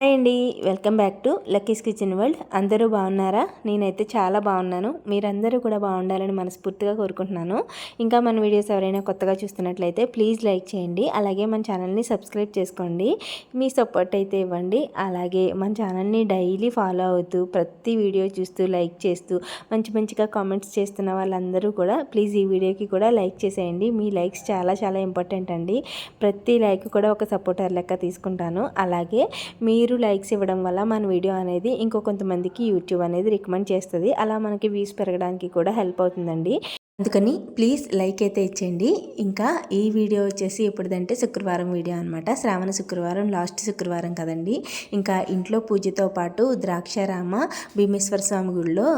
Hi అండి welcome back to Lucky's kitchen world. అందరూ బాగున్నారా? నేనైతే చాలా బాగున్నాను. మీరందరూ కూడా బాగుండాలని మనస్ఫూర్తిగా కోరుకుంటున్నాను. ఇంకా మన వీడియోస్ ఎవరైనా కొత్తగా చూస్తున్నట్లయితే ప్లీజ్ లైక్ చేయండి. అలాగే మన ఛానల్ని సబ్స్క్రైబ్ చేసుకోండి. మీ సపోర్ట్ అయితే ఇవ్వండి. అలాగే మన ఛానల్ని డైలీ ఫాలో అవుతూ ప్రతి వీడియో చూస్తూ లైక్ చేస్తూ మంచి మంచిగా కామెంట్స్ చేస్తున్న వాళ్ళందరూ కూడా ప్లీజ్ ఈ వీడియోకి కూడా లైక్ చేసేయండి. మీ లైక్స్ చాలా చాలా ఇంపార్టెంట్ అండి. ప్రతి లైక్ కూడా ఒక సపోర్టర్ లెక్క తీసుకుంటాను. అలాగే మీరు మీరు లైక్స్ ఇవ్వడం వల్ల మన వీడియో అనేది ఇంకో కొంతమందికి యూట్యూబ్ అనేది రికమెండ్ చేస్తుంది. అలా మనకి వ్యూస్ పెరగడానికి కూడా హెల్ప్ అవుతుందండి. అందుకని ప్లీజ్ లైక్ అయితే ఇచ్చేయండి. ఇంకా ఈ వీడియో వచ్చేసి ఎప్పుడుదంటే శుక్రవారం వీడియో అనమాట శ్రావణ శుక్రవారం లాస్ట్ శుక్రవారం కదండి. ఇంకా ఇంట్లో పూజతో పాటు ద్రాక్షారామ భీమేశ్వర స్వామి గుడిలో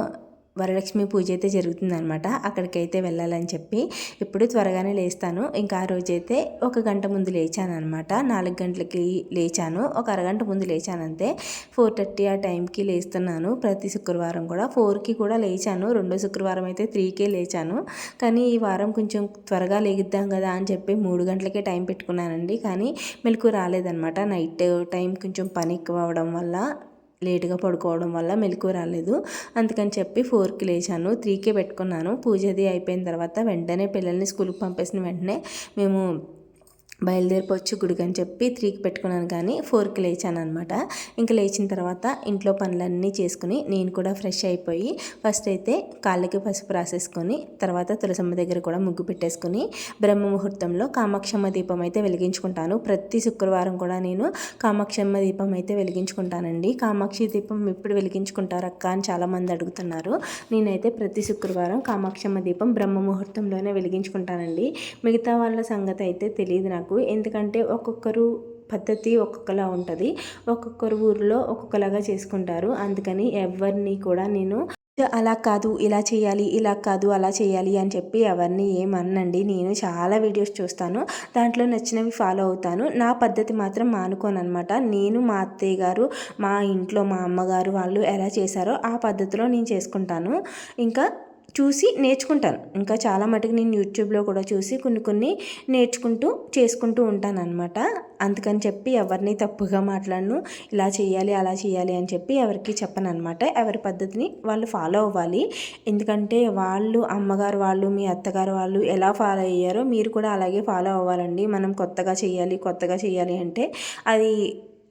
వరలక్ష్మి పూజ అయితే జరుగుతుందనమాట అక్కడికైతే వెళ్ళాలని చెప్పి ఇప్పుడు త్వరగానే లేస్తాను. ఇంకా ఆ రోజైతే ఒక గంట ముందు లేచాను అనమాట నాలుగు గంటలకి లేచాను. ఒక అరగంట ముందు లేచాను అంతే ఫోర్ థర్టీ ఆ టైంకి లేస్తున్నాను. ప్రతి శుక్రవారం కూడా ఫోర్కి కూడా లేచాను. రెండో శుక్రవారం అయితే త్రీకే లేచాను. కానీ ఈ వారం కొంచెం త్వరగా లేగిద్దాం కదా అని చెప్పి మూడు గంటలకే టైం పెట్టుకున్నానండి. కానీ మెలకు రాలేదనమాట నైట్ టైం కొంచెం పని ఎక్కువ అవడం వల్ల లేటుగా పడుకోవడం వల్ల మెలకు రాలేదు. అందుకని చెప్పి ఫోర్కి లేచాను. త్రీకే పెట్టుకున్నాను. పూజ అది అయిపోయిన తర్వాత వెంటనే పిల్లల్ని స్కూల్కి పంపేసిన వెంటనే మేము బయలుదేరిపోవచ్చు గుడికి అని చెప్పి త్రీకి పెట్టుకున్నాను కానీ ఫోర్కి లేచాను అనమాట ఇంకా లేచిన తర్వాత ఇంట్లో పనులన్నీ చేసుకుని నేను కూడా ఫ్రెష్ అయిపోయి ఫస్ట్ అయితే కాళ్ళకి పసుపు రాసేసుకొని తర్వాత తులసమ్మ దగ్గర కూడా ముగ్గు పెట్టేసుకొని బ్రహ్మ ముహూర్తంలో కామాక్షమ్మ దీపం అయితే వెలిగించుకుంటాను. ప్రతి శుక్రవారం కూడా నేను కామాక్షమ్మ దీపం అయితే వెలిగించుకుంటానండి. కామాక్షి దీపం ఎప్పుడు వెలిగించుకుంటారు అక్క అని చాలామంది అడుగుతున్నారు. నేనైతే ప్రతి శుక్రవారం కామాక్షమ్మ దీపం బ్రహ్మ ముహూర్తంలోనే వెలిగించుకుంటానండి. మిగతా వాళ్ళ సంగతి అయితే తెలియదు నాకు. నాకు ఎందుకంటే ఒక్కొక్కరు పద్ధతి ఒక్కొక్కలా ఉంటుంది. ఒక్కొక్కరు ఊరిలో ఒక్కొక్కలాగా చేసుకుంటారు. అందుకని ఎవరిని కూడా నేను అలా కాదు ఇలా చేయాలి ఇలా కాదు అలా చేయాలి అని చెప్పి ఎవరిని ఏమన్నండి. నేను చాలా వీడియోస్ చూస్తాను. దాంట్లో నచ్చినవి ఫాలో అవుతాను. నా పద్ధతి మాత్రం మానుకోను అనమాట నేను మా అత్తయ్య గారు మా ఇంట్లో మా అమ్మగారు వాళ్ళు ఎలా చేశారో ఆ పద్ధతిలో నేను చేసుకుంటాను. ఇంకా చూసి నేర్చుకుంటాను. ఇంకా చాలా మటుకు నేను యూట్యూబ్లో కూడా చూసి కొన్ని కొన్ని నేర్చుకుంటూ చేసుకుంటూ ఉంటాను అనమాట అందుకని చెప్పి ఎవరిని తప్పుగా మాట్లాడను ఇలా చేయాలి అలా చేయాలి అని చెప్పి ఎవరికి చెప్పను అనమాట ఎవరి పద్ధతిని వాళ్ళు ఫాలో అవ్వాలి. ఎందుకంటే వాళ్ళు అమ్మగారు వాళ్ళు మీ అత్తగారు వాళ్ళు ఎలా ఫాలో అయ్యారో మీరు కూడా అలాగే ఫాలో అవ్వాలండి. మనం కొత్తగా చేయాలి కొత్తగా చేయాలి అంటే అది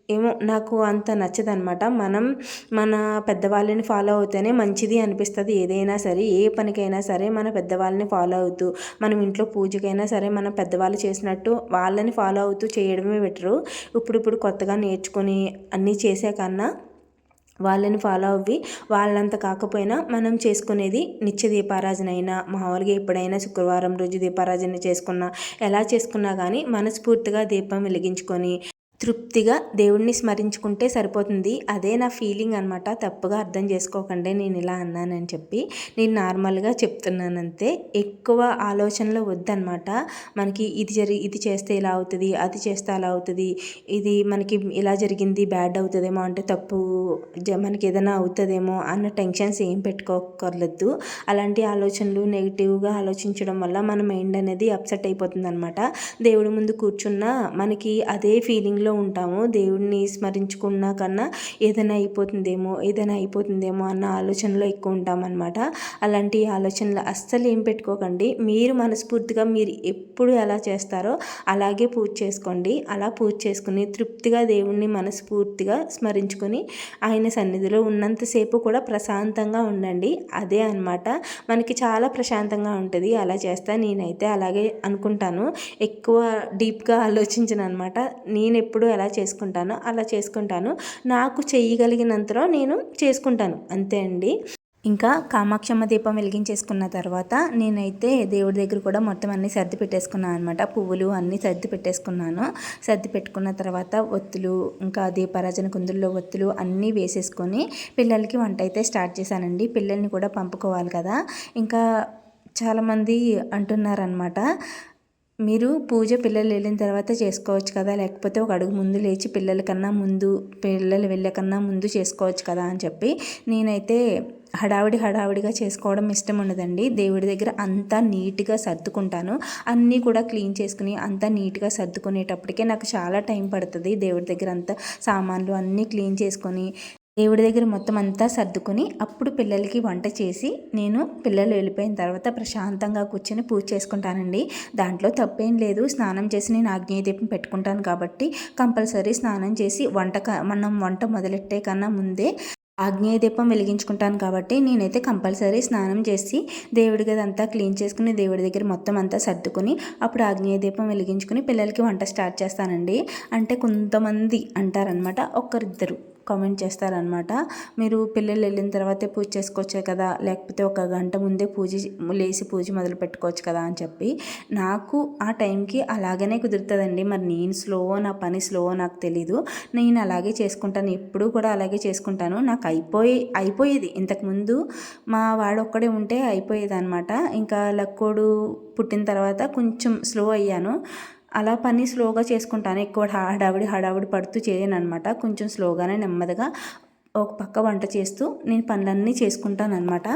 ఏమో నాకు అంత నచ్చదనమాట. మనం మన పెద్దవాళ్ళని ఫాలో అవుతేనే మంచిది అనిపిస్తుంది. ఏదైనా సరే ఏ పనికైనా సరే మన పెద్దవాళ్ళని ఫాలో అవుతూ మనం ఇంట్లో పూజకైనా సరే మన పెద్దవాళ్ళు చేసినట్టు వాళ్ళని ఫాలో అవుతూ చేయడమే బెటరు. ఇప్పుడు ఇప్పుడు కొత్తగా నేర్చుకొని అన్నీ చేసే కన్నా వాళ్ళని ఫాలో అవ్వి వాళ్ళంత కాకపోయినా మనం చేసుకునేది నిత్య దీపారాజన అయినా మామూలుగా ఎప్పుడైనా శుక్రవారం రోజు దీపారాజన చేసుకున్నా ఎలా చేసుకున్నా కానీ మనస్ఫూర్తిగా దీపం వెలిగించుకొని తృప్తిగా దేవుణ్ణి స్మరించుకుంటే సరిపోతుంది. అదే నా ఫీలింగ్ అనమాట తప్పుగా అర్థం చేసుకోకండి. నేను ఇలా అన్నానని చెప్పి నేను నార్మల్గా చెప్తున్నానంతే. ఎక్కువ ఆలోచనలు వద్దనమాట మనకి ఇది జరి ఇది చేస్తే ఇలా అవుతుంది అది చేస్తే అలా అవుతుంది ఇది మనకి ఇలా జరిగింది బ్యాడ్ అవుతుందేమో అంటే తప్పు మనకి ఏదైనా అవుతుందేమో అన్న టెన్షన్స్ ఏం పెట్టుకోకర్లేదు. అలాంటి ఆలోచనలు నెగిటివ్గా ఆలోచించడం వల్ల మన మైండ్ అనేది అప్సెట్ అయిపోతుంది అనమాట దేవుడి ముందు కూర్చున్న మనకి అదే ఫీలింగ్లో స్థితిలో ఉంటాము. దేవుడిని స్మరించుకున్నా కన్నా ఏదైనా అయిపోతుందేమో ఏదైనా అయిపోతుందేమో అన్న ఆలోచనలో ఎక్కువ ఉంటామన్నమాట. అలాంటి ఆలోచనలు అస్సలు ఏం పెట్టుకోకండి. మీరు మనస్ఫూర్తిగా మీరు ఎప్పుడు ఎలా చేస్తారో అలాగే పూజ చేసుకోండి. అలా పూజ చేసుకుని తృప్తిగా దేవుణ్ణి మనస్ఫూర్తిగా స్మరించుకొని ఆయన సన్నిధిలో ఉన్నంతసేపు కూడా ప్రశాంతంగా ఉండండి. అదే అనమాట మనకి చాలా ప్రశాంతంగా ఉంటుంది. అలా చేస్తా నేనైతే అలాగే అనుకుంటాను. ఎక్కువ డీప్గా ఆలోచించను అనమాట నేను ఎప్పుడు ఎప్పుడు ఎలా చేసుకుంటానో అలా చేసుకుంటాను. నాకు చేయగలిగినంతలో నేను చేసుకుంటాను. అంతే అండి. ఇంకా కామాక్షమ్మ దీపం వెలిగించేసుకున్న తర్వాత నేనైతే దేవుడి దగ్గర కూడా మొత్తం అన్నీ సర్ది పెట్టేసుకున్నాను అనమాట పువ్వులు అన్నీ సర్ది పెట్టేసుకున్నాను. సర్ది పెట్టుకున్న తర్వాత ఒత్తులు ఇంకా దీపారాజన కుందుల్లో ఒత్తులు అన్నీ వేసేసుకొని పిల్లలకి వంట అయితే స్టార్ట్ చేశానండి. పిల్లల్ని కూడా పంపుకోవాలి కదా. ఇంకా చాలామంది అంటున్నారనమాట మీరు పూజ పిల్లలు వెళ్ళిన తర్వాత చేసుకోవచ్చు కదా? లేకపోతే ఒక అడుగు ముందు లేచి పిల్లల కన్నా ముందు పిల్లలు వెళ్ళకన్నా ముందు చేసుకోవచ్చు కదా అని చెప్పి నేనైతే హడావిడి హడావిడిగా చేసుకోవడం ఇష్టం ఉండదండి. దేవుడి దగ్గర అంతా నీట్గా సర్దుకుంటాను. అన్నీ కూడా క్లీన్ చేసుకుని అంతా నీట్గా సర్దుకునేటప్పటికే నాకు చాలా టైం పడుతుంది. దేవుడి దగ్గర అంతా సామాన్లు అన్నీ క్లీన్ చేసుకొని దేవుడి దగ్గర మొత్తం అంతా సర్దుకొని అప్పుడు పిల్లలకి వంట చేసి నేను పిల్లలు వెళ్ళిపోయిన తర్వాత ప్రశాంతంగా కూర్చొని పూజ చేసుకుంటానండి. దాంట్లో తప్పేం లేదు. స్నానం చేసి నేను ఆగ్నేయ దీపం పెట్టుకుంటాను కాబట్టి కంపల్సరీ స్నానం చేసి వంట మనం వంట మొదలెట్టే కన్నా ముందే ఆగ్నేయ దీపం వెలిగించుకుంటాను కాబట్టి నేనైతే కంపల్సరీ స్నానం చేసి దేవుడి గది అంతా క్లీన్ చేసుకుని దేవుడి దగ్గర మొత్తం అంతా సర్దుకుని అప్పుడు ఆగ్నేయ దీపం వెలిగించుకుని పిల్లలకి వంట స్టార్ట్ చేస్తానండి. అంటే కొంతమంది అంటారనమాట ఒక్కరిద్దరు. కామెంట్ చేస్తారనమాట మీరు పిల్లలు వెళ్ళిన తర్వాతే పూజ చేసుకోవచ్చు కదా లేకపోతే ఒక గంట ముందే పూజ లేచి పూజ మొదలు పెట్టుకోవచ్చు కదా అని చెప్పి. నాకు ఆ టైంకి అలాగనే కుదురుతుందండి. మరి నేను స్లో నా పని స్లో నాకు తెలీదు. నేను అలాగే చేసుకుంటాను. ఎప్పుడూ కూడా అలాగే చేసుకుంటాను. నాకు అయిపోయి అయిపోయేది. ఇంతకుముందు మా వాడు ఒక్కడే ఉంటే అయిపోయేది అనమాట ఇంకా లక్కోడు పుట్టిన తర్వాత కొంచెం స్లో అయ్యాను. అలా పని స్లోగా చేసుకుంటాను. ఎక్కువ హడావిడి హడావిడి పడుతూ చేయను అనమాట కొంచెం స్లోగానే నెమ్మదిగా ఒక పక్క వంట చేస్తూ నేను పనులన్నీ చేసుకుంటాను అనమాట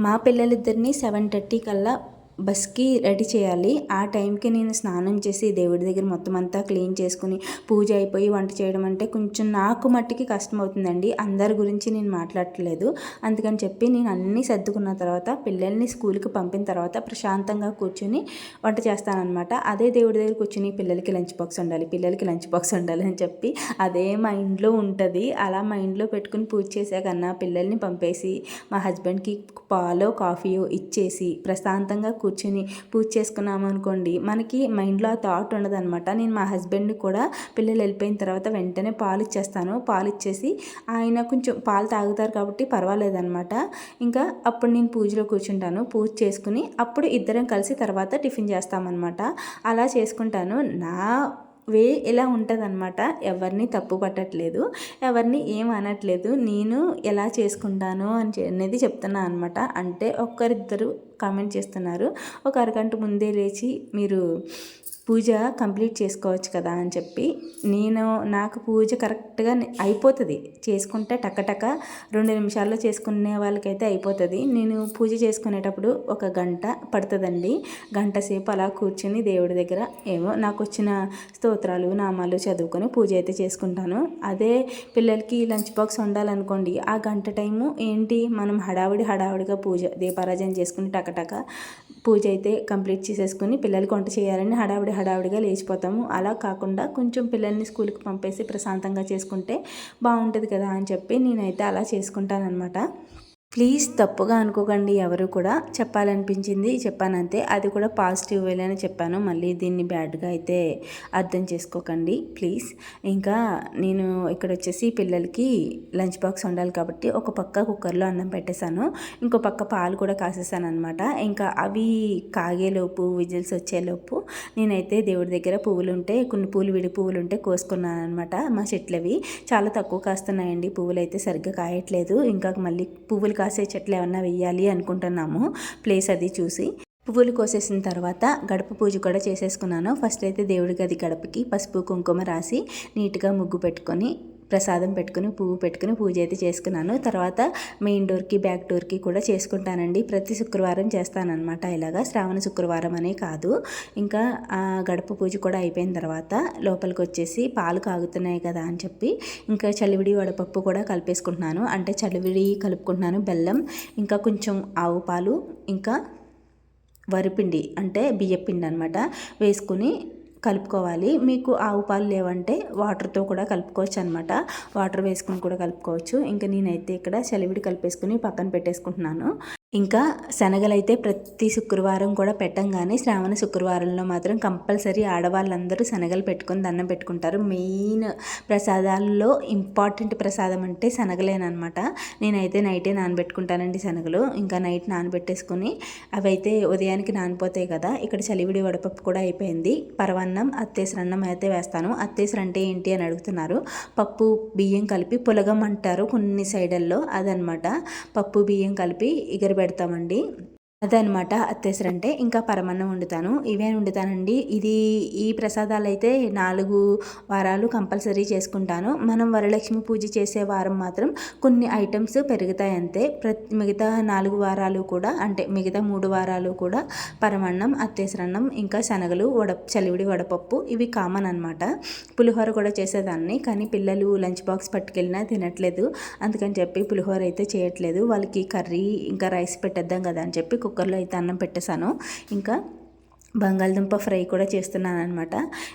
మా పిల్లలిద్దరిని సెవెన్ థర్టీ కల్లా బస్కి రెడీ చేయాలి. ఆ టైంకి నేను స్నానం చేసి దేవుడి దగ్గర మొత్తం అంతా క్లీన్ చేసుకుని పూజ అయిపోయి వంట చేయడం అంటే కొంచెం నాకు మట్టికి కష్టం అవుతుందండి. అందరి గురించి నేను మాట్లాడట్లేదు. అందుకని చెప్పి నేను అన్నీ సర్దుకున్న తర్వాత పిల్లల్ని స్కూల్కి పంపిన తర్వాత ప్రశాంతంగా కూర్చుని వంట చేస్తానన్నమాట. అదే దేవుడి దగ్గర కూర్చుని పిల్లలకి లంచ్ బాక్స్ ఉండాలి పిల్లలకి లంచ్ బాక్స్ ఉండాలి అని చెప్పి అదే మైండ్లో ఉంటుంది. అలా మైండ్లో పెట్టుకుని పూజ చేసాకన్నా పిల్లల్ని పంపేసి మా హస్బెండ్కి పాలో కాఫీయో ఇచ్చేసి ప్రశాంతంగా కూర్చొని పూజ చేసుకున్నాము అనుకోండి మనకి మైండ్లో ఆ థాట్ ఉండదనమాట నేను మా హస్బెండ్ని కూడా పిల్లలు వెళ్ళిపోయిన తర్వాత వెంటనే పాలు ఇచ్చేస్తాను. పాలు ఇచ్చేసి ఆయన కొంచెం పాలు తాగుతారు కాబట్టి పర్వాలేదనమాట ఇంకా అప్పుడు నేను పూజలో కూర్చుంటాను. పూజ చేసుకుని అప్పుడు ఇద్దరం కలిసి తర్వాత టిఫిన్ చేస్తామన్నమాట. అలా చేసుకుంటాను. నా వే ఇలా ఉంటుందన్నమాట. ఎవరిని తప్పు పట్టట్లేదు. ఎవరిని ఏం అనట్లేదు. నేను ఎలా చేసుకుంటాను అని అనేది చెప్తున్నా అనమాట అంటే ఒక్కరిద్దరు కామెంట్ చేస్తున్నారు. ఒక అరగంట ముందే లేచి మీరు పూజ కంప్లీట్ చేసుకోవచ్చు కదా అని చెప్పి నేను నాకు పూజ కరెక్ట్గా అయిపోతుంది. చేసుకుంటే టక్కటక్క రెండు నిమిషాల్లో చేసుకునే వాళ్ళకైతే అయిపోతుంది. నేను పూజ చేసుకునేటప్పుడు ఒక గంట పడుతుందండి. గంట సేపు అలా కూర్చుని దేవుడి దగ్గర ఏమో నాకు వచ్చిన స్తోత్రాలు నామాలు చదువుకొని పూజ అయితే చేసుకుంటాను. అదే పిల్లలకి లంచ్ బాక్స్ వండాలనుకోండి ఆ గంట టైము ఏంటి? మనం హడావిడి హడావిడిగా పూజ దీపారాజన చేసుకుని టకటక పూజ అయితే కంప్లీట్ చేసేసుకుని పిల్లలకి వంట చేయాలని హడావిడి హడావిడిగా లేచిపోతాము. అలా కాకుండా కొంచెం పిల్లల్ని స్కూల్కి పంపేసి ప్రశాంతంగా చేసుకుంటే బాగుంటుంది కదా అని చెప్పి నేనైతే అలా చేసుకుంటానమాట ప్లీజ్ తప్పుగా అనుకోకండి ఎవరు కూడా చెప్పాలనిపించింది చెప్పాను అంతే అది కూడా పాజిటివ్ వేలోనే చెప్పాను. మళ్ళీ దీన్ని బ్యాడ్గా అయితే అర్థం చేసుకోకండి ప్లీజ్. ఇంకా నేను ఇక్కడ వచ్చేసి పిల్లలకి లంచ్ బాక్స్ ఉండాలి కాబట్టి ఒక పక్క కుక్కర్లో అన్నం పెట్టేశాను. ఇంకో పక్క పాలు కూడా కాసేసాను అనమాట ఇంకా అవి కాగేలోపు విజిల్స్ వచ్చేలోపు నేనైతే దేవుడి దగ్గర పువ్వులు ఉంటే కొన్ని పూలు విడి పువ్వులు ఉంటే కోసుకున్నాను అనమాట మా చెట్లవి. చాలా తక్కువ కాస్తున్నాయండి పువ్వులు అయితే సరిగ్గా కాయట్లేదు. ఇంకా మళ్ళీ పువ్వులు కాసే చెట్లు ఏమన్నా వెయ్యాలి అనుకుంటున్నాము. ప్లేస్ అది చూసి. పువ్వులు కోసేసిన తర్వాత గడప పూజ కూడా చేసేసుకున్నాను. ఫస్ట్ అయితే దేవుడి గది గడపకి పసుపు కుంకుమ రాసి నీట్గా ముగ్గు పెట్టుకొని ప్రసాదం పెట్టుకుని పువ్వు పెట్టుకుని పూజ అయితే చేసుకున్నాను. తర్వాత మెయిన్ డోర్కి బ్యాక్ డోర్కి కూడా చేసుకుంటానండి. ప్రతి శుక్రవారం చేస్తానన్నమాట. ఇలాగా శ్రావణ శుక్రవారం అనే కాదు. ఇంకా గడప పూజ కూడా అయిపోయిన తర్వాత లోపలికి వచ్చేసి పాలు కాగుతున్నాయి కదా అని చెప్పి ఇంకా చలివిడి వడపప్పు కూడా కలిపేసుకుంటున్నాను. అంటే చలివిడి కలుపుకుంటున్నాను. బెల్లం ఇంకా కొంచెం ఆవు పాలు ఇంకా వరిపిండి అంటే బియ్యపిండి అనమాట వేసుకుని కలుపుకోవాలి. మీకు ఆవు పాలు లేవంటే వాటర్తో కూడా కలుపుకోవచ్చు అనమాట వాటర్ వేసుకుని కూడా కలుపుకోవచ్చు. ఇంకా నేనైతే ఇక్కడ చలివిడి కలిపేసుకుని పక్కన పెట్టేసుకుంటున్నాను. ఇంకా శనగలైతే ప్రతి శుక్రవారం కూడా పెట్టంగానే శ్రావణ శుక్రవారంలో మాత్రం కంపల్సరీ ఆడవాళ్ళందరూ శనగలు పెట్టుకొని దండం పెట్టుకుంటారు. మెయిన్ ప్రసాదాల్లో ఇంపార్టెంట్ ప్రసాదం అంటే శనగలేనమాట నేనైతే నైటే నానబెట్టుకుంటానండి శనగలు. ఇంకా నైట్ నానబెట్టేసుకుని అవి అయితే ఉదయానికి నానిపోతాయి కదా ఇక్కడ చలివిడి వడపప్పు కూడా అయిపోయింది. పరవన్నం అత్తేసరన్నం అయితే వేస్తాను. అత్తేసర అంటే ఏంటి అని అడుగుతున్నారు. పప్పు బియ్యం కలిపి పులగం అంటారు కొన్ని సైడల్లో అదనమాట పప్పు బియ్యం కలిపి పెడతామండి. అదనమాట అత్తేసరి అంటే ఇంకా పరమన్నం వండుతాను. ఇవే వండుతానండి. ఇది ఈ ప్రసాదాలు అయితే నాలుగు వారాలు కంపల్సరీ చేసుకుంటాను. మనం వరలక్ష్మి పూజ చేసే వారం మాత్రం కొన్ని ఐటమ్స్ పెరుగుతాయి అంతే ప్రతి మిగతా నాలుగు వారాలు కూడా అంటే మిగతా మూడు వారాలు కూడా పరమన్నం అత్తేసరన్నం ఇంకా శనగలు వడ చలివిడి వడపప్పు ఇవి కామన్ అనమాట పులిహోర కూడా చేసేదాన్ని కానీ పిల్లలు లంచ్ బాక్స్ పట్టుకెళ్ళినా తినట్లేదు. అందుకని చెప్పి పులిహోర అయితే చేయట్లేదు. వాళ్ళకి కర్రీ ఇంకా రైస్ పెట్టేద్దాం కదా అని చెప్పి కుక్కర్లో అయితే అన్నం పెట్టేశాను. ఇంకా బంగాళదుంప ఫ్రై కూడా చేస్తున్నాను అనమాట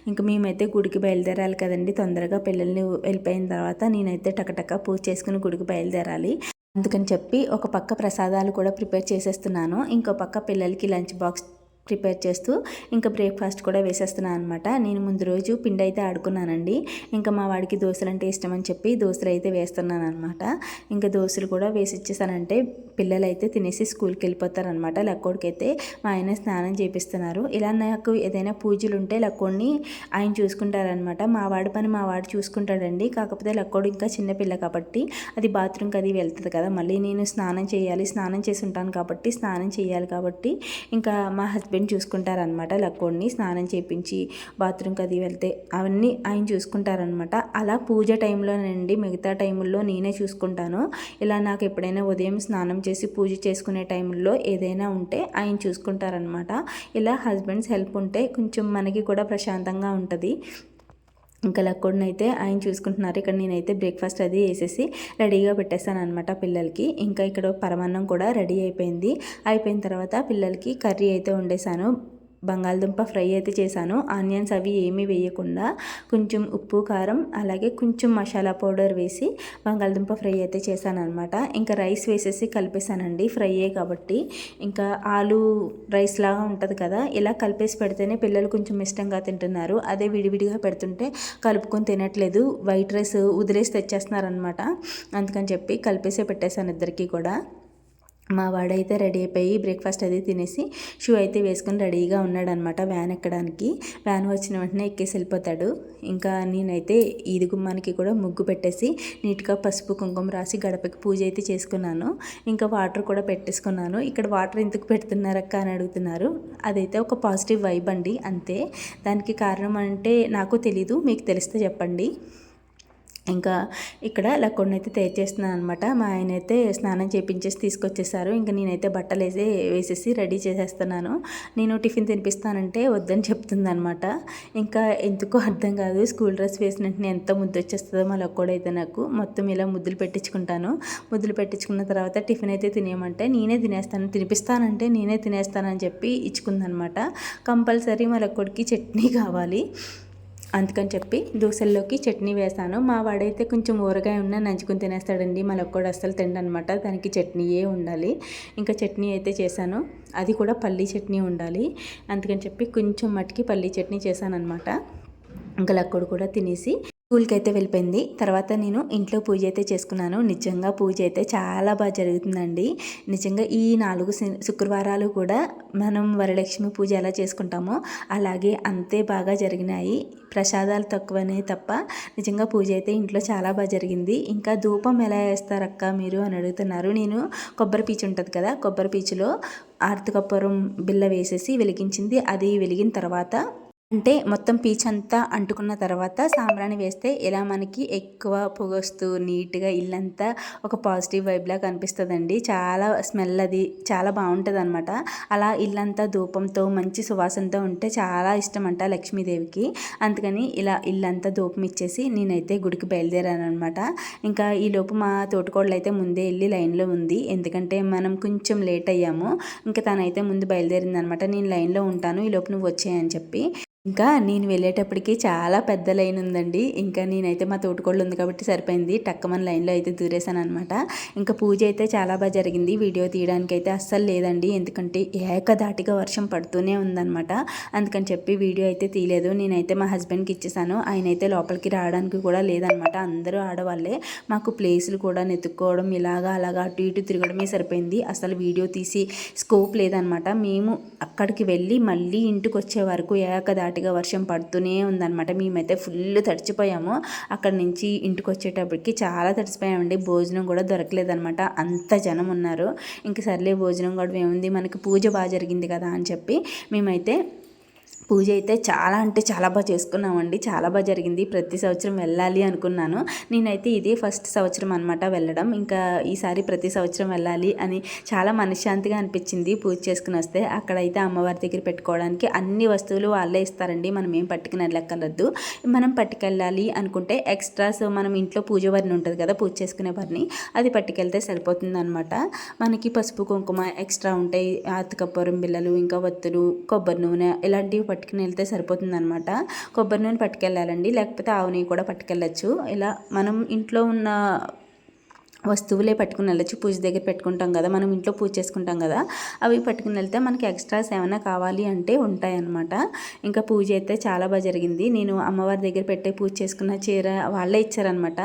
ఇంకా మేమైతే గుడికి బయలుదేరాలి కదండి. తొందరగా పిల్లల్ని వెళ్ళిపోయిన తర్వాత నేనైతే టకటక పూజ చేసుకుని గుడికి బయలుదేరాలి. అందుకని చెప్పి ఒక పక్క ప్రసాదాలు కూడా ప్రిపేర్ చేసేస్తున్నాను. ఇంకో పక్క పిల్లలకి లంచ్ బాక్స్ ప్రిపేర్ చేస్తూ ఇంకా బ్రేక్ఫాస్ట్ కూడా వేసేస్తున్నాను అనమాట నేను ముందు రోజు పిండి అయితే ఆడుకున్నానండి. ఇంకా మా వాడికి దోశలు అంటే ఇష్టం అని చెప్పి దోశలు అయితే వేస్తున్నాను అనమాట ఇంకా దోశలు కూడా వేసి ఇచ్చేసానంటే పిల్లలు అయితే తినేసి స్కూల్కి వెళ్ళిపోతారనమాట లక్కోడికైతే మా ఆయన స్నానం చేపిస్తున్నారు. ఇలా నాకు ఏదైనా పూజలు ఉంటే లక్కోడిని ఆయన చూసుకుంటారనమాట మా వాడి పని మా వాడు చూసుకుంటాడండి. కాకపోతే లక్కోడు ఇంకా చిన్నపిల్ల కాబట్టి అది బాత్రూమ్కి అది వెళ్తుంది కదా. మళ్ళీ నేను స్నానం చేయాలి స్నానం చేసి ఉంటాను కాబట్టి స్నానం చేయాలి కాబట్టి ఇంకా మా హస్బెండ్ హస్బెండ్ చూసుకుంటారనమాట లక్కోడిని స్నానం చేయించి బాత్రూమ్కి అది వెళ్తే అవన్నీ ఆయన చూసుకుంటారనమాట అలా పూజ టైంలోనండి మిగతా టైంలో నేనే చూసుకుంటాను. ఇలా నాకు ఎప్పుడైనా ఉదయం స్నానం చేసి పూజ చేసుకునే టైంలో ఏదైనా ఉంటే ఆయన చూసుకుంటారనమాట ఇలా హస్బెండ్స్ హెల్ప్ ఉంటే కొంచెం మనకి కూడా ప్రశాంతంగా ఉంటుంది. ఇంకా లక్కుడిని అయితే ఆయన చూసుకుంటున్నారు. ఇక్కడ నేనైతే బ్రేక్ఫాస్ట్ అది వేసేసి రెడీగా పెట్టేస్తాను అనమాట పిల్లలకి. ఇంకా ఇక్కడ పరమాన్నం కూడా రెడీ అయిపోయింది. అయిపోయిన తర్వాత పిల్లలకి కర్రీ అయితే వండేసాను బంగాళదుంప ఫ్రై అయితే చేశాను. ఆనియన్స్ అవి ఏమీ వేయకుండా కొంచెం ఉప్పు కారం అలాగే కొంచెం మసాలా పౌడర్ వేసి బంగాళదుంప ఫ్రై అయితే చేశాను అనమాట ఇంకా రైస్ వేసేసి కలిపేశానండి. ఫ్రైయే కాబట్టి. ఇంకా ఆలు రైస్ లాగా ఉంటుంది కదా ఇలా కలిపేసి పెడితేనే పిల్లలు కొంచెం ఇష్టంగా తింటున్నారు. అదే విడివిడిగా పెడుతుంటే కలుపుకొని తినట్లేదు. వైట్ రైస్ వదిలేసి తెచ్చేస్తున్నారనమాట అందుకని చెప్పి కలిపేసే పెట్టేశాను ఇద్దరికి కూడా. మా వాడైతే రెడీ అయిపోయి బ్రేక్ఫాస్ట్ అది తినేసి షూ అయితే వేసుకొని రెడీగా ఉన్నాడనమాట వ్యాన్ ఎక్కడానికి. వ్యాన్ వచ్చిన వెంటనే ఎక్కేసి వెళ్ళిపోతాడు. ఇంకా నేనైతే ఈది గుమ్మానికి కూడా ముగ్గు పెట్టేసి నీట్గా పసుపు కుంకుమ రాసి గడపకి పూజ అయితే చేసుకున్నాను. ఇంకా వాటర్ కూడా పెట్టేసుకున్నాను. ఇక్కడ వాటర్ ఎందుకు పెడుతున్నారక్క అని అడుగుతున్నారు. అదైతే ఒక పాజిటివ్ వైబ్ అండి అంతే. దానికి కారణం అంటే నాకు తెలీదు మీకు తెలిస్తే చెప్పండి. ఇంకా ఇక్కడ లక్కోడిని అయితే తెచ్చేస్తున్నాను అనమాట మా ఆయన అయితే స్నానం చేపించేసి తీసుకొచ్చేసారు. ఇంకా నేనైతే బట్టలు వేసి వేసేసి రెడీ చేసేస్తున్నాను. నేను టిఫిన్ తినిపిస్తానంటే వద్దని చెప్తుందనమాట ఇంకా ఎందుకో అర్థం కాదు. స్కూల్ డ్రెస్ వేసిన వెంటనే ఎంత ముద్దు వచ్చేస్తుందో మా లక్కోడైతే నాకు. మొత్తం ఇలా ముద్దులు పెట్టించుకుంటాను. ముద్దులు పెట్టించుకున్న తర్వాత టిఫిన్ అయితే తినేయమంటే నేనే తినేస్తాను. తినిపిస్తానంటే నేనే తినేస్తానని చెప్పి ఇచ్చుకుందనమాట కంపల్సరీ మా లక్కోడికి చట్నీ కావాలి. అందుకని చెప్పి దోశల్లోకి చట్నీ వేసాను మా వాడైతే కొంచెం ఊరగాయ ఉన్న నంచుకుని తినేస్తాడండి. మళ్ళొక్కడు అస్సలు తిండనమాట. దానికి చట్నీయే ఉండాలి. ఇంకా చట్నీ అయితే చేశాను. అది కూడా పల్లీ చట్నీ ఉండాలి. అందుకని చెప్పి కొంచెం మట్టికి పల్లీ చట్నీ చేశాను అనమాట ఇంకా లక్కడు కూడా తినేసి స్కూల్కి అయితే వెళ్ళిపోయింది. తర్వాత నేను ఇంట్లో పూజ అయితే చేసుకున్నాను. నిజంగా పూజ అయితే చాలా బాగా జరుగుతుందండి. నిజంగా ఈ నాలుగు శుక్రవారాలు కూడా మనం వరలక్ష్మి పూజ ఎలా చేసుకుంటామో అలాగే అంతే బాగా జరిగినాయి. ప్రసాదాలు తక్కువనే తప్ప నిజంగా పూజ అయితే ఇంట్లో చాలా బాగా జరిగింది. ఇంకా ధూపం ఎలా వేస్తారక్క మీరు అని అడుగుతున్నారు. నేను కొబ్బరి పీచు ఉంటుంది కదా కొబ్బరి పీచులో ఆర్తికప్పురం బిల్ల వేసేసి వెలిగించింది. అది వెలిగిన తర్వాత అంటే మొత్తం పీచ్ అంతా అంటుకున్న తర్వాత సాంబ్రాణి వేస్తే ఇలా మనకి ఎక్కువ పొగొస్తూ నీట్గా ఇల్లంతా ఒక పాజిటివ్ వైబ్లా కనిపిస్తుందండి. చాలా స్మెల్ అది చాలా బాగుంటుంది అనమాట అలా ఇల్లంతా ధూపంతో మంచి సువాసనతో ఉంటే చాలా ఇష్టం అంట లక్ష్మీదేవికి. అందుకని ఇలా ఇల్లంతా ధూపం ఇచ్చేసి నేనైతే గుడికి బయలుదేరాను అనమాట ఇంకా ఈలోపు మా తోటికోడలు అయితే ముందే వెళ్ళి లైన్లో ఉంది. ఎందుకంటే మనం కొంచెం లేట్ అయ్యాము. ఇంకా తనైతే ముందు బయలుదేరింది అనమాట నేను లైన్లో ఉంటాను. ఈలోపు నువ్వు వచ్చాయని చెప్పి. ఇంకా నేను వెళ్ళేటప్పటికి చాలా పెద్ద లైన్ ఉందండి. ఇంకా నేనైతే మా తోటకోళ్ళు ఉంది కాబట్టి సరిపోయింది. టక్కమని లైన్లో అయితే దూరేశాను అనమాట ఇంకా పూజ అయితే చాలా బాగా జరిగింది. వీడియో తీయడానికి అయితే అస్సలు లేదండి. ఎందుకంటే ఏకధాటిగా వర్షం పడుతూనే ఉందన్నమాట. అందుకని చెప్పి వీడియో అయితే తీయలేదు. నేనైతే మా హస్బెండ్కి ఇచ్చేసాను ఆయన అయితే లోపలికి రావడానికి కూడా లేదనమాట అందరూ ఆడవాళ్ళే. మాకు ప్లేసులు కూడా నెతుక్కోవడం ఇలాగా అలాగా అటు ఇటు తిరగడమే సరిపోయింది. అసలు వీడియో తీసి స్కోప్ లేదనమాట మేము అక్కడికి వెళ్ళి మళ్ళీ ఇంటికి వచ్చే వరకు ఏకదాటి ధాటిగా వర్షం పడుతూనే ఉందన్నమాట. మేమైతే ఫుల్ తడిచిపోయాము. అక్కడ నుంచి ఇంటికి వచ్చేటప్పటికి చాలా తడిచిపోయామండి భోజనం కూడా దొరకలేదనమాట అంత జనం ఉన్నారు. ఇంక సర్లే భోజనం కూడా ఏముంది? మనకి పూజ బాగా జరిగింది కదా అని చెప్పి మేమైతే పూజ అయితే చాలా అంటే చాలా బాగా చేసుకున్నామండి. చాలా బాగా జరిగింది. ప్రతి సంవత్సరం వెళ్ళాలి అనుకున్నాను. నేనైతే ఇదే ఫస్ట్ సంవత్సరం అనమాట వెళ్ళడం. ఇంకా ఈసారి ప్రతి సంవత్సరం వెళ్ళాలి అని చాలా మనశ్శాంతిగా అనిపించింది పూజ చేసుకుని వస్తే. అక్కడైతే అమ్మవారి దగ్గర పెట్టుకోవడానికి అన్ని వస్తువులు వాళ్ళే ఇస్తారండి. మనం ఏం పట్టుకుని వెళ్ళక్కర్లేదు మనం పట్టుకెళ్ళాలి అనుకుంటే ఎక్స్ట్రాస్ మనం ఇంట్లో పూజ వారిని ఉంటుంది కదా పూజ చేసుకునే వారిని అది పట్టుకెళ్తే సరిపోతుంది అనమాట మనకి పసుపు కుంకుమ ఎక్స్ట్రా ఉంటాయి. ఆతకపురం బిల్లలు ఇంకా వత్తులు కొబ్బరి నూనె ఇలాంటివి పట్టుకుని వెళ్తే సరిపోతుందనమాట కొబ్బరి నూనె పట్టుకెళ్ళాలండి. లేకపోతే ఆవు నెయ్యి కూడా పట్టుకెళ్ళచ్చు. ఇలా మనం ఇంట్లో ఉన్న వస్తువులే పట్టుకుని వెళ్ళచ్చు. పూజ దగ్గర పెట్టుకుంటాం కదా మనం ఇంట్లో పూజ చేసుకుంటాం కదా అవి పట్టుకుని వెళ్తే మనకి ఎక్స్ట్రాస్ ఏమైనా కావాలి అంటే ఉంటాయన్నమాట. ఇంకా పూజ అయితే చాలా బాగా జరిగింది. నేను అమ్మవారి దగ్గర పెట్టే పూజ చేసుకున్న చీర వాళ్ళే ఇచ్చారనమాట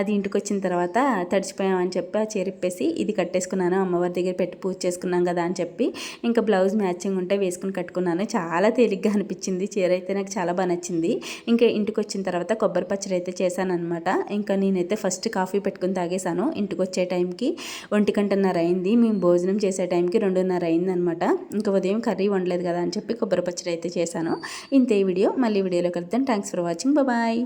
అది ఇంటికి వచ్చిన తర్వాత తడిచిపోయామని చెప్పి ఆ చీర ఇప్పేసి ఇది కట్టేసుకున్నాను. అమ్మవారి దగ్గర పెట్టి పూజ చేసుకున్నాం కదా అని చెప్పి ఇంకా బ్లౌజ్ మ్యాచింగ్ ఉంటే వేసుకుని కట్టుకున్నాను. చాలా తేలిగ్గా అనిపించింది. చీర అయితే నాకు చాలా బాగా నచ్చింది. ఇంకా ఇంటికి వచ్చిన తర్వాత కొబ్బరి పచ్చడి అయితే చేశాను అనమాట ఇంకా నేనైతే ఫస్ట్ కాఫీ పెట్టుకుని తాగేశాను. ఇంటికి వచ్చే టైంకి ఒంటి గంటన్నర అయింది. మేము భోజనం చేసే టైంకి రెండున్నర అయింది అనమాట ఇంకా ఉదయం కర్రీ వండలేదు కదా అని చెప్పి కొబ్బరి పచ్చడి అయితే చేశాను. ఇంతే వీడియో. మళ్ళీ వీడియోలో కలుద్దాం. Thanks for watching bye